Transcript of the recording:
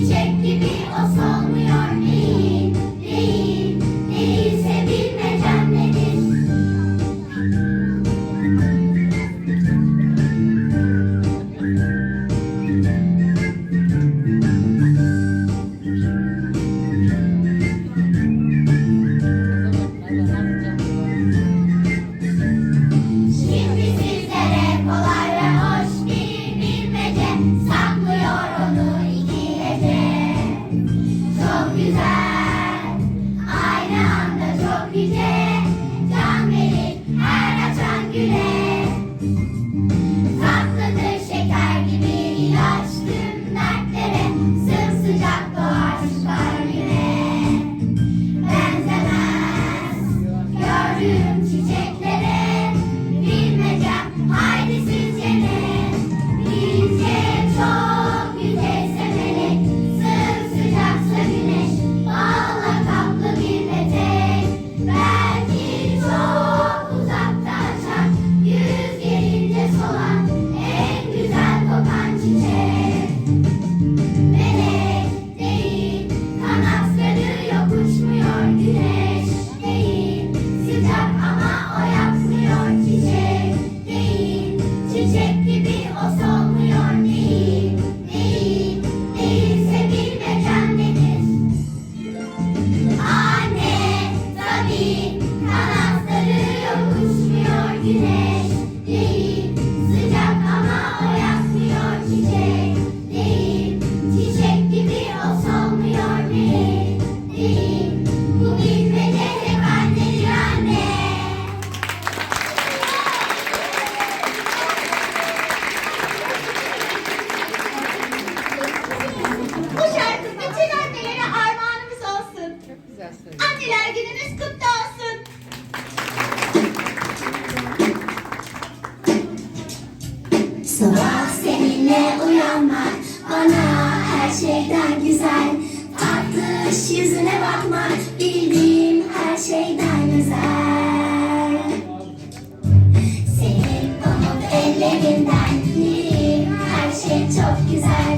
çiçek you. Anneler gününüz kutlu olsun. Sabah seninle uyanmak bana her şeyden güzel. Tatlış yüzüne bakmak bildiğim her şeyden güzel. Senin pamuk ellerinden bilirim her şey çok güzel.